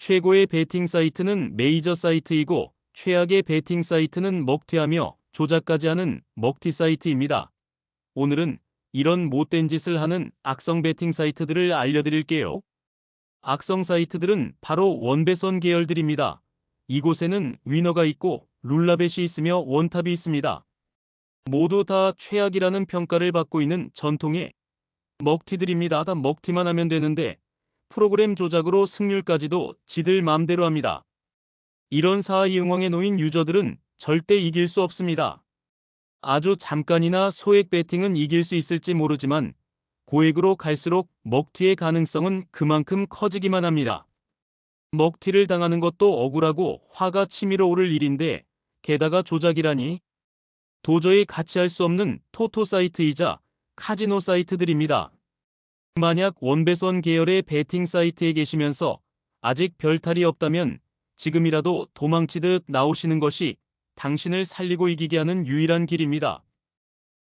최고의 베팅 사이트는 메이저 사이트이고 최악의 베팅 사이트는 먹튀하며 조작까지 하는 먹튀 사이트입니다. 오늘은 이런 못된 짓을 하는 악성 베팅 사이트들을 알려드릴게요. 악성 사이트들은 바로 원배선 계열들입니다. 이곳에는 위너가 있고 룰라벳이 있으며 원탑이 있습니다. 모두 다 최악이라는 평가를 받고 있는 전통의 먹튀들입니다. 다 먹튀만 하면 되는데 프로그램 조작으로 승률까지도 지들 맘대로 합니다. 이런 사이응왕에 놓인 유저들은 절대 이길 수 없습니다. 아주 잠깐이나 소액 배팅은 이길 수 있을지 모르지만 고액으로 갈수록 먹튀의 가능성은 그만큼 커지기만 합니다. 먹튀를 당하는 것도 억울하고 화가 치밀어 오를 일인데 게다가 조작이라니 도저히 같이 할 수 없는 토토 사이트이자 카지노 사이트들입니다. 만약 원배선 계열의 베팅 사이트에 계시면서 아직 별탈이 없다면 지금이라도 도망치듯 나오시는 것이 당신을 살리고 이기게 하는 유일한 길입니다.